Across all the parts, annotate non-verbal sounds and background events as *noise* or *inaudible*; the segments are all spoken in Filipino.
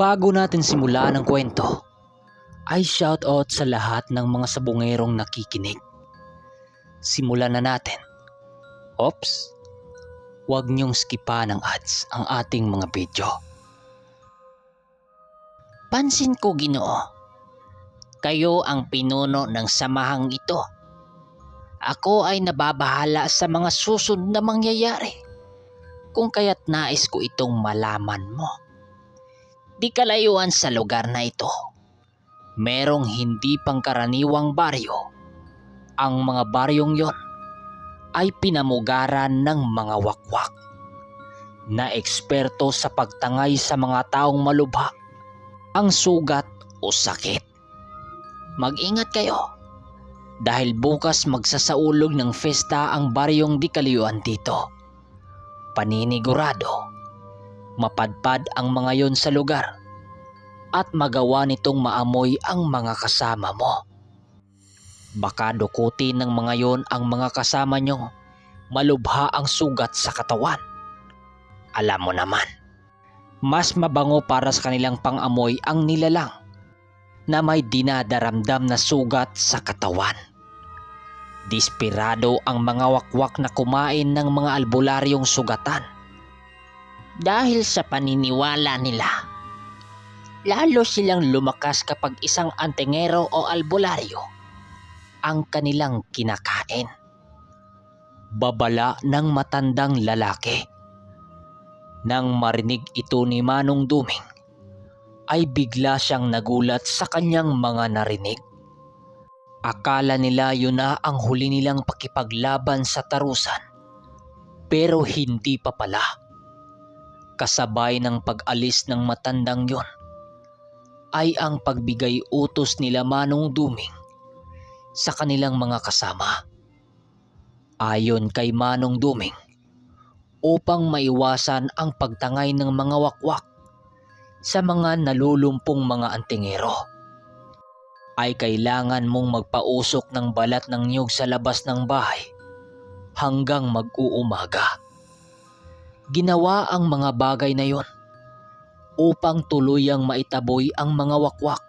Bago natin simulan ang kwento, ay shoutout sa lahat ng mga sabungerong nakikinig. Simulan na natin. Oops, huwag niyong skipan ng ads ang ating mga video. Pansin ko ginoo, kayo ang pinuno ng samahang ito. Ako ay nababahala sa mga susunod na mangyayari kung kaya't nais ko itong malaman mo. Di kalayuan sa lugar na ito. Merong hindi pangkaraniwang baryo. Ang mga baryong yon ay pinamugaran ng mga wakwak na eksperto sa pagtangay sa mga taong malubha, ang sugat o sakit. Mag-ingat kayo dahil bukas magsasaulog ng festa ang baryong di kalayuan dito. Paninigurado mapadpad ang mga yon sa lugar at magawa nitong maamoy ang mga kasama mo. Baka dukutin ng mga yon ang mga kasama nyo, malubha ang sugat sa katawan. Alam mo naman, mas mabango para sa kanilang pangamoy ang nilalang na may dinadaramdam na sugat sa katawan. Dispirado ang mga wakwak na kumain ng mga albularyong sugatan dahil sa paniniwala nila. Lalo silang lumakas kapag isang antingero o albularyo ang kanilang kinakain. Babala ng matandang lalaki. Nang marinig ito ni Manong Duming, ay bigla siyang nagulat sa kanyang mga narinig. Akala nila yun na ang huli nilang pakipaglaban sa tarusan. Pero hindi pa pala kasabay ng pag-alis ng matandang yon ay ang pagbigay utos nila Manong Duming sa kanilang mga kasama. Ayon kay Manong Duming, upang maiwasan ang pagtangay ng mga wakwak sa mga nalulumpong mga antingero, ay kailangan mong magpausok ng balat ng niyog sa labas ng bahay hanggang mag-uumaga ginawa ang mga bagay na yon upang tuluyang maitaboy ang mga wakwak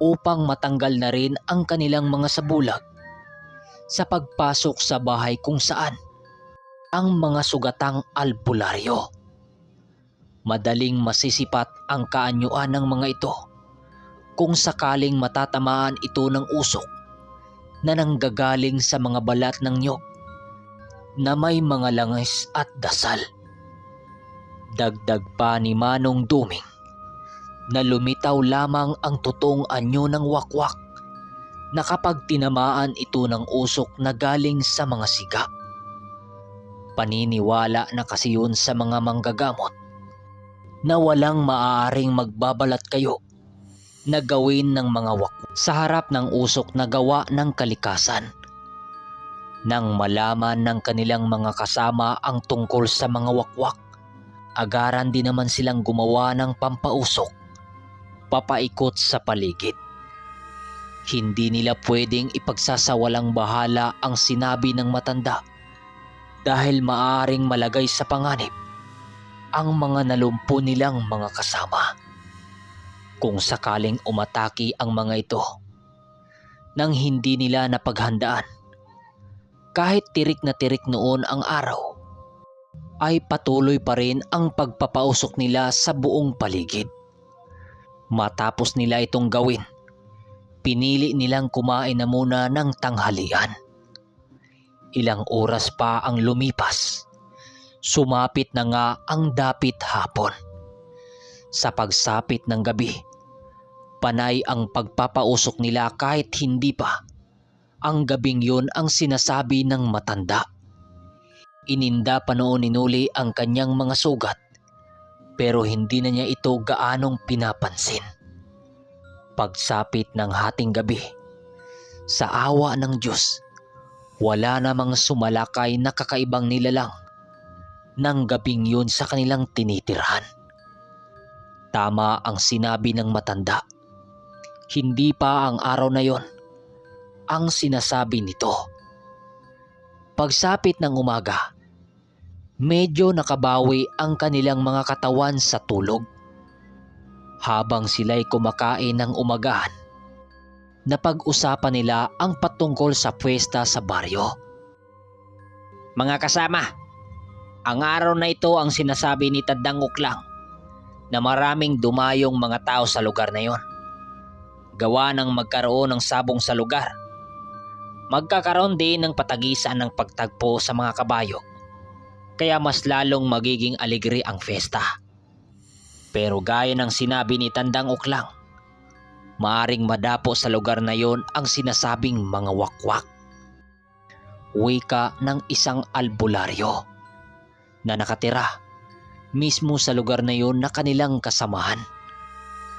upang matanggal na rin ang kanilang mga sabulag sa pagpasok sa bahay kung saan ang mga sugatang albularyo. Madaling masisipat ang kaanyuan ng mga ito kung sakaling matatamaan ito ng usok na nanggagaling sa mga balat ng nyog na may mga langis at dasal. Dagdag pa ni Manong Duming na lumitaw lamang ang totoong anyo ng wakwak na kapag tinamaan ito ng usok na galing sa mga siga. Paniniwala na kasi yun sa mga manggagamot na walang maaaring magbabalat kayo na gawin ng mga wakwak sa harap ng usok na gawa ng kalikasan. Nang malaman ng kanilang mga kasama ang tungkol sa mga wakwak, agaran din naman silang gumawa ng pampausok, papaikot sa paligid. Hindi nila pwedeng ipagsasawalang bahala ang sinabi ng matanda dahil maaring malagay sa panganib ang mga nalumpo nilang mga kasama. Kung sakaling umataki ang mga ito, nang hindi nila napaghandaan, kahit tirik na tirik noon ang araw, ay patuloy pa rin ang pagpapausok nila sa buong paligid. Matapos nila itong gawin, pinili nilang kumain na muna ng tanghalian. Ilang oras pa ang lumipas, sumapit na nga ang dapit hapon. Sa pagsapit ng gabi, panay ang pagpapausok nila kahit hindi pa ang gabing yun ang sinasabi ng matanda. Ininda pa noon ni Nuli ang kanyang mga sugat pero hindi na niya ito gaanong pinapansin. Pagsapit ng hating gabi, sa awa ng Diyos, wala namang sumalakay na kakaibang nilalang ng gabing yun sa kanilang tinitirhan. Tama ang sinabi ng matanda. Hindi pa ang araw na yon ang sinasabi nito. Pagsapit ng umaga, medyo nakabawi ang kanilang mga katawan sa tulog. Habang sila'y kumakain ng umagahan, napag-usapan nila ang patungkol sa pwesta sa baryo. Mga kasama, ang araw na ito ang sinasabi ni Tandang Uklang na maraming dumayong mga tao sa lugar na yon. Gawa ng magkaroon ng sabong sa lugar. Magkakaroon din ng patagisan ng pagtagpo sa mga kabayo. Kaya mas lalong magiging alegre ang festa. Pero gaya ng sinabi ni Tandang Uklang, maaring madapo sa lugar na yon ang sinasabing mga wakwak. Wika ng isang albularyo na nakatira mismo sa lugar na yon na kanilang kasamahan.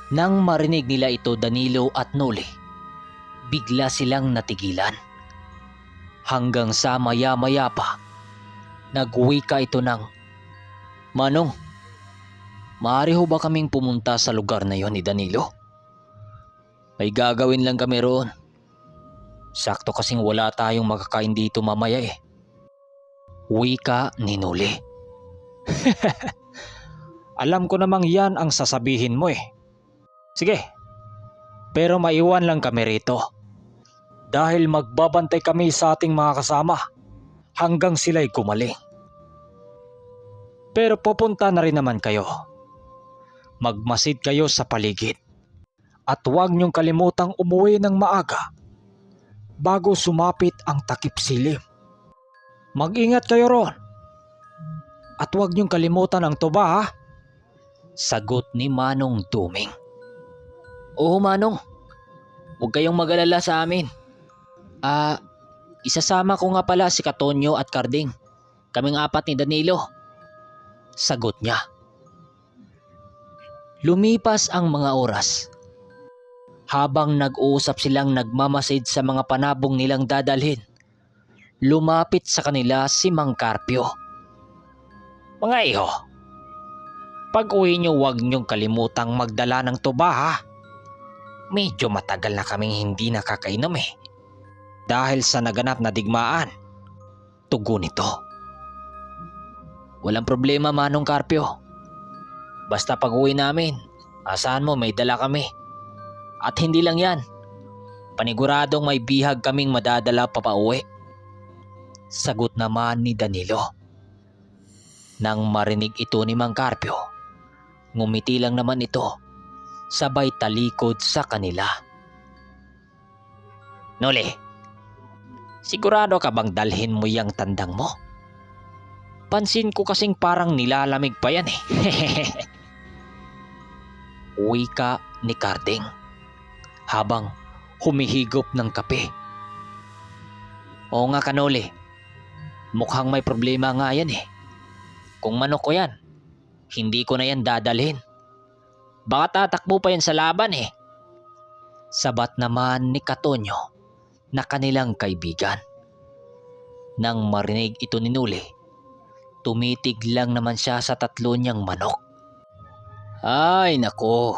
Nang marinig nila ito Danilo at Noli, bigla silang natigilan. Hanggang sa maya-maya pa, nagwika ito ng, Manong, maaari ho ba kaming pumunta sa lugar na yon ni Danilo? May gagawin lang kami roon. Sakto kasing wala tayong makakain dito mamaya eh. Wika ni Noli. *laughs* Alam ko namang yan ang sasabihin mo eh. Sige, pero maiwan lang kami rito. Dahil magbabantay kami sa ating mga kasama hanggang sila'y gumaling. Pero pupunta na rin naman kayo. Magmasid kayo sa paligid. At huwag niyong kalimutang umuwi ng maaga bago sumapit ang takip silim. Mag-ingat kayo ron. At huwag niyong kalimutan ang tuba ha. Sagot ni Manong Duming. Oo Manong, huwag kayong mag-alala sa amin. Ah, isasama ko nga pala si Katonyo at Karding. Kaming apat ni Danilo. Sagot niya. Lumipas ang mga oras. Habang nag-uusap silang nagmamasid sa mga panabong nilang dadalhin, lumapit sa kanila si Mang Carpio. Mga iho, pag uwi nyo huwag nyong kalimutang magdala ng tuba ha. Medyo matagal na kaming hindi nakakainom eh. Dahil sa naganap na digmaan. Tugo nito. Walang problema Manong Carpio. Basta pag uwi namin, asahan mo may dala kami. At hindi lang yan. Paniguradong may bihag kaming madadala papauwi. Sagot naman ni Danilo. Nang marinig ito ni Mang Carpio, ngumiti lang naman ito, sabay talikod sa kanila. Noli, sigurado ka bang dalhin mo yung tandang mo? Pansin ko kasing parang nilalamig pa yan eh. *laughs* Wika ni Carding habang humihigop ng kape. Oo nga kanoli, mukhang may problema nga yan eh. Kung manok ko yan, hindi ko na yan dadalhin. Baka tatakbo pa yan sa laban eh. Sabat naman ni Katonyo na kanilang kaibigan. Nang marinig ito ni Nuli, tumitig lang naman siya sa tatlo niyang manok. Ay nako,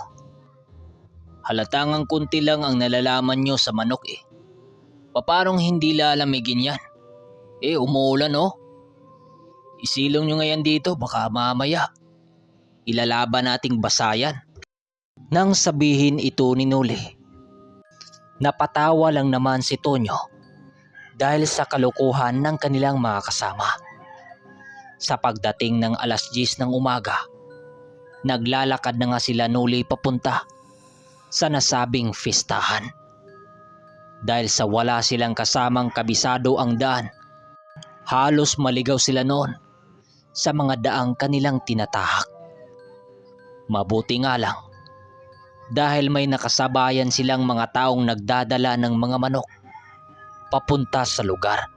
halatang ang kunti lang ang nalalaman nyo sa manok eh. Paparong hindi lalamigin yan? Eh umuulan oh. Isilong nyo ngayon dito baka mamaya. Ilalaban nating basayan. Nang sabihin ito ni Nuli, napatawa lang naman si Tonyo dahil sa kalukuhan ng kanilang mga kasama. Sa pagdating ng alas 10 ng umaga, naglalakad na nga sila Nuli papunta sa nasabing fistahan. Dahil sa wala silang kasamang kabisado ang daan, halos maligaw sila noon sa mga daang kanilang tinatahak. Mabuti nga lang dahil may nakasabayan silang mga taong nagdadala ng mga manok papunta sa lugar.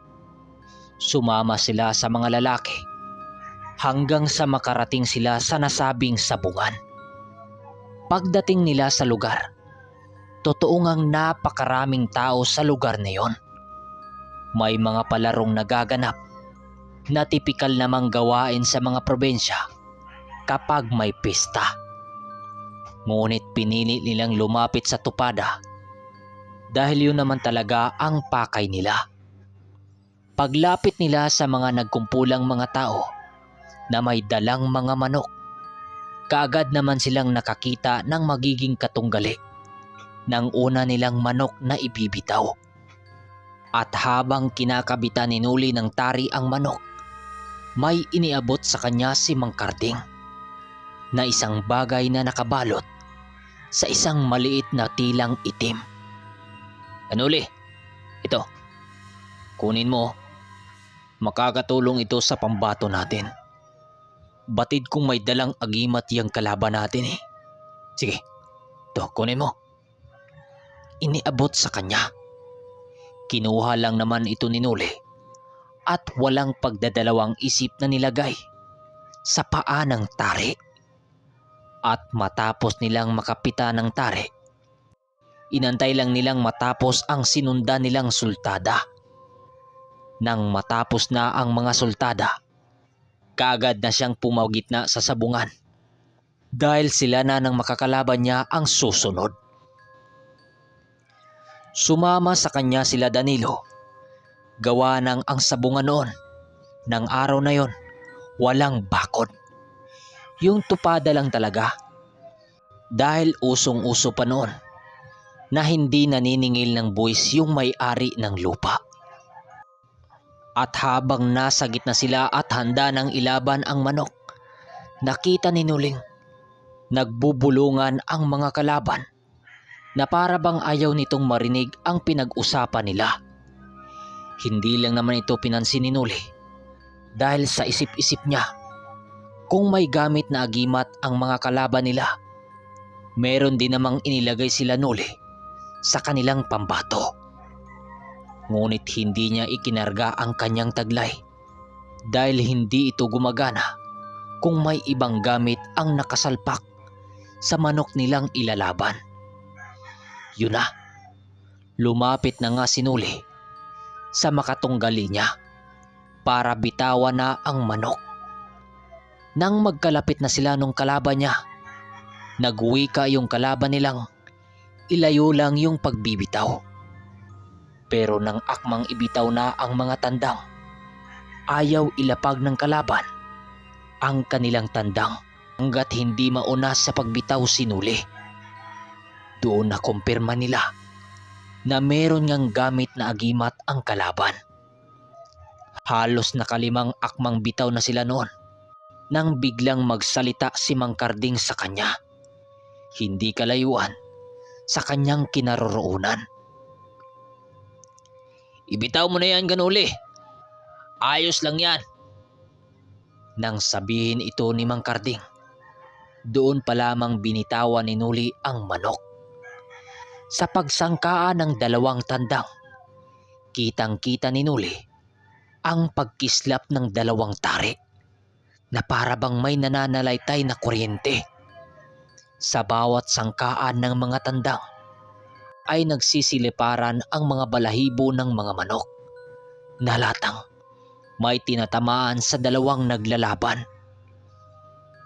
Sumama sila sa mga lalaki hanggang sa makarating sila sa nasabing sabungan. Pagdating nila sa lugar, totoo ngang napakaraming tao sa lugar na yon. May mga palarong nagaganap na tipikal namang gawain sa mga probensya kapag may pista. Ngunit pinili nilang lumapit sa tupada dahil yun naman talaga ang pakay nila. Paglapit nila sa mga nagkumpulang mga tao na may dalang mga manok, kaagad naman silang nakakita ng magiging katunggali ng una nilang manok na ibibitaw. At habang kinakabitan ni Nuli ng tari ang manok, may iniabot sa kanya si Mang Karding na isang bagay na nakabalot sa isang maliit na tilang itim. Anuli, ito. Kunin mo. Makakatulong ito sa pambato natin. Batid kung may dalang agimat yung kalaban natin eh. Sige, to kunin mo. Iniabot sa kanya. Kinuha lang naman ito ni Nuli at walang pagdadalawang isip na nilagay sa paa ng tari. At matapos nilang makapita ng tari, inantay lang nilang matapos ang sinunda nilang sultada. Nang matapos na ang mga sultada, kaagad na siyang pumagitna sa sabungan dahil sila na ng makakalaban niya ang susunod. Sumama sa kanya sila Danilo. Gawa ng ang sabungan noon. Nang araw na yon, walang bakod. Yung tupada lang talaga. Dahil usong-uso pa noon na hindi naniningil ng buwis yung may-ari ng lupa. At habang nasa gitna sila at handa ng ilaban ang manok, nakita ni Nuling nagbubulungan ang mga kalaban na para bang ayaw nitong marinig ang pinag-usapan nila. Hindi lang naman ito pinansin ni Nuli dahil sa isip-isip niya kung may gamit na agimat ang mga kalaban nila, meron din namang inilagay sila Nuli sa kanilang pambato. Ngunit hindi niya ikinarga ang kanyang taglay dahil hindi ito gumagana kung may ibang gamit ang nakasalpak sa manok nilang ilalaban. Yun na, lumapit na nga si Nuli sa makatunggali niya para bitawan na ang manok. Nang magkalapit na sila nung kalaban niya, nagwika yung kalaban nilang ilayo lang yung pagbibitaw. Pero nang akmang ibitaw na ang mga tandang, ayaw ilapag ng kalaban ang kanilang tandang hanggat hindi mauna sa pagbitaw si Nuli. Doon na kumpirma nila na meron ngang gamit na agimat ang kalaban. Halos nakalimang akmang bitaw na sila noon nang biglang magsalita si Mang Karding sa kanya. Hindi kalayuan sa kanyang kinaroroonan. Ibitaw mo na yan, ganuli. Ayos lang yan. Nang sabihin ito ni Mang Karding, doon pa lamang binitawan ni Nuli ang manok. Sa pagsangkaan ng dalawang tandang, kitang-kita ni Nuli ang pagkislap ng dalawang tari na para bang may nananalaytay na kuryente. Sa bawat sangkaan ng mga tandang ay nagsisiliparan ang mga balahibo ng mga manok. Nalatang may tinatamaan sa dalawang naglalaban.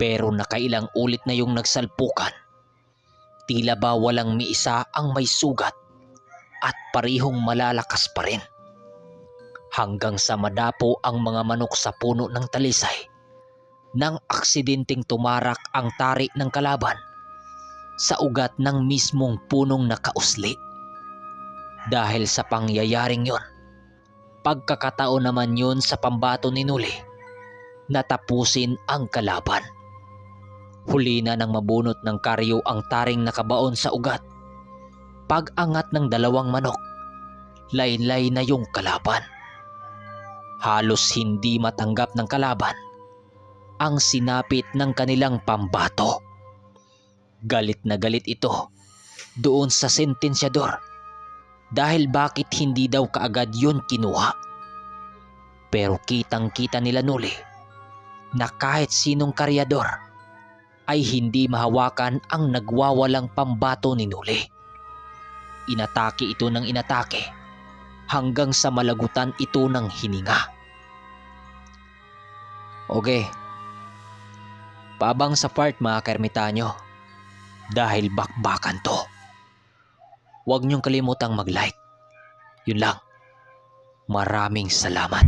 Pero nakailang ulit na yung nagsalpukan. Tila ba walang miisa ang may sugat at parihong malalakas pa rin. Hanggang sa madapo ang mga manok sa puno ng talisay nang aksidenteng tumarak ang tari ng kalaban sa ugat ng mismong punong nakausli. Dahil sa pangyayaring yon, pagkakataon naman yun sa pambato ni Nuli na tapusin ang kalaban. Huli na nang mabunot ng karyo ang taring nakabaon sa ugat. Pag-angat ng dalawang manok, laylay na yung kalaban. Halos hindi matanggap ng kalaban ang sinapit ng kanilang pambato. Galit na galit ito doon sa sentensyador dahil bakit hindi daw kaagad yun kinuha. Pero kitang kita nila Nuli na kahit sinong karyador ay hindi mahawakan ang nagwawalang pambato ni Nuli. Inatake ito ng inatake hanggang sa malagutan ito ng hininga. Okay, Paabang sa part mga kermitanyo dahil bakbakan to. Huwag niyong kalimutang mag-like. Yun lang. Maraming salamat.